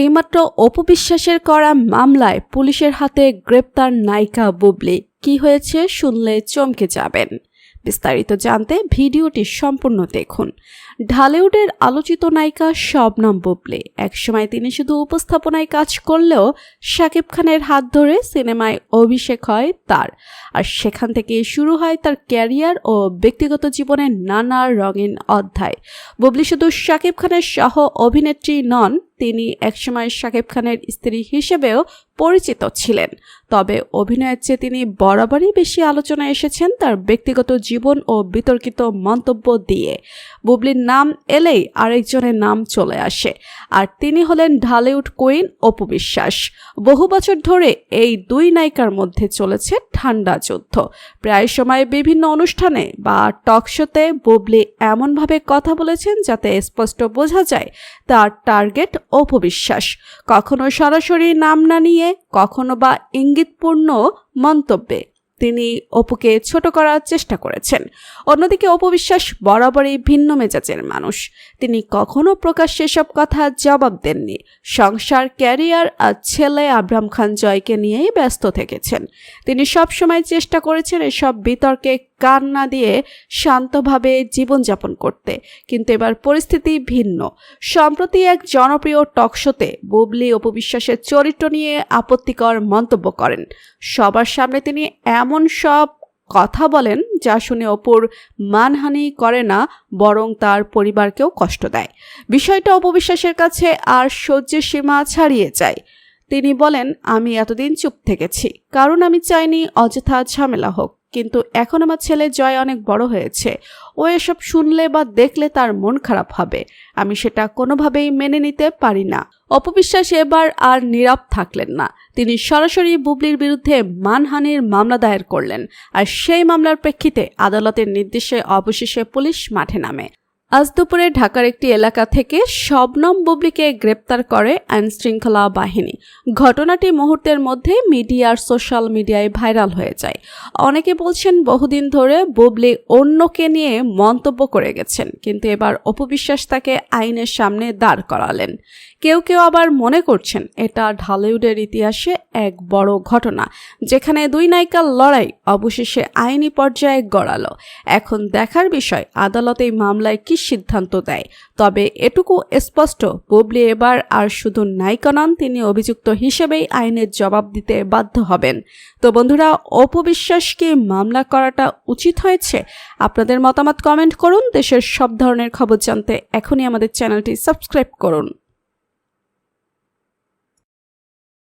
এইমাত্র অপবিশ্বাসের করা মামলায় পুলিশের হাতে গ্রেপ্তার নায়িকা বুবলি। কি হয়েছে শুনলে চমকে যাবেন। বিস্তারিত জানতে ভিডিওটি সম্পূর্ণ দেখুন। ঢালিউডের আলোচিত নায়িকা শবনম বুবলি। একসময় তিনি শুধু উপস্থাপনায় কাজ করলেও শাকিব খানের হাত ধরে সিনেমায় অভিষেক হয় তার। আর সেখান থেকে শুরু হয় তার ক্যারিয়ার ও ব্যক্তিগত জীবনের নানা রঙিন অধ্যায়। বুবলি শুধু শাকিব খানের সহ অভিনেত্রী নন তিনি একসময় শাকিব খানের স্ত্রী হিসেবেও পরিচিত ছিলেন। তবে অভিনয়ের চেয়ে তিনি বরাবরই বেশি আলোচনায় এসেছেন তার ব্যক্তিগত জীবন ও বিতর্কিত মন্তব্য দিয়ে। বুবলির নাম এলেই আরেকজনের নাম চলে আসে। আর তিনি হলেন ঢালিউড কুইন অপু বিশ্বাস। বহু বছর ধরে এই দুই নায়িকার মধ্যে চলেছে ঠান্ডা যুদ্ধ। প্রায় সময় বিভিন্ন অনুষ্ঠানে বা টক শোতে বুবলি এমনভাবে কথা বলেছেন যাতে স্পষ্ট বোঝা যায় তার টার্গেট অপবিশ্বাস। কখনো সরাসরি নাম না নিয়ে, কখনো বা ইঙ্গিতপূর্ণ মন্তব্যে। তিনি অপুকে ছোট করার চেষ্টা করেছেন। অন্যদিকে অপবিশ্বাস বরাবরই ভিন্ন মেজাজের মানুষ। তিনি কখনো প্রকাশ্যে সব কথা জবাব দেননি। সংসার, ক্যারিয়ার আর ছেলে আব্রাম খান জয়কে নিয়েই ব্যস্ত থেকেছেন। তিনি সবসময় চেষ্টা করেছেন এসব বিতর্কে কান না দিয়ে শান্তভাবে জীবনযাপন করতে। কিন্তু এবার পরিস্থিতি ভিন্ন। সম্প্রতি এক জনপ্রিয় টকশোতে বুবলি অপবিশ্বাসের চরিত্র নিয়ে আপত্তিকর মন্তব্য করেন। সবার সামনে তিনি এমন সব কথা বলেন যা শুনে অপুর মানহানি করে না, বরং তার পরিবারকেও কষ্ট দেয়। বিষয়টা অপবিশ্বাসের কাছে আর সহ্যের সীমা ছাড়িয়ে যায়। তিনি বলেন, আমি এতদিন চুপ থেকেছি। কারণ আমি চাইনি অযথা ঝামেলা হোক। কিন্তু এখন আমার ছেলে জয় অনেক বড় হয়েছে। ও এসব শুনলে বা দেখলে তার মন খারাপ হবে। আমি সেটা কোনোভাবেই মেনে নিতে পারি না। অপবিশ্বাস এবার আর নীরব থাকলেন না। তিনি সরাসরি বুবলির বিরুদ্ধে মানহানির মামলা দায়ের করলেন। আর সেই মামলার প্রেক্ষিতে আদালতের নির্দেশে অবশেষে পুলিশ মাঠে নামে। আজ দুপুরে ঢাকার একটি এলাকা থেকে শবনম বুবলিকে গ্রেপ্তার করে আইন শৃঙ্খলা বাহিনী। ঘটনাটি মুহূর্তের মধ্যে মিডিয়ার সোশ্যাল মিডিয়ায় ভাইরাল হয়ে যায়। অনেকে বলছেন বহুদিন ধরে বুবলি অন্যকে নিয়ে মন্তব্য করে গেছেন, কিন্তু এবার অপবিশ্বাস তাকে আইনের সামনে দাঁড় করালেন। কেউ কেউ আবার মনে করছেন এটা ঢালিউডের ইতিহাসে এক বড় ঘটনা, যেখানে দুই নায়িকার লড়াই অবশেষে আইনি পর্যায়ে গড়ালো। এখন দেখার বিষয়, আদালত এই মামলায় কি সিদ্ধান্ত দেয়। তবে এটুকু স্পষ্ট, বুবলি এবার আর শুধু নায়িকা নন, তিনি অভিযুক্ত হিসেবেই আইনের জবাব দিতে বাধ্য হবেন। তো বন্ধুরা অপবিশ্বাসকে মামলা করাটা উচিত হয়েছে? আপনাদের মতামত কমেন্ট করুন। দেশের সব ধরনের খবর জানতে এখনই আমাদের চ্যানেলটি সাবস্ক্রাইব করুন।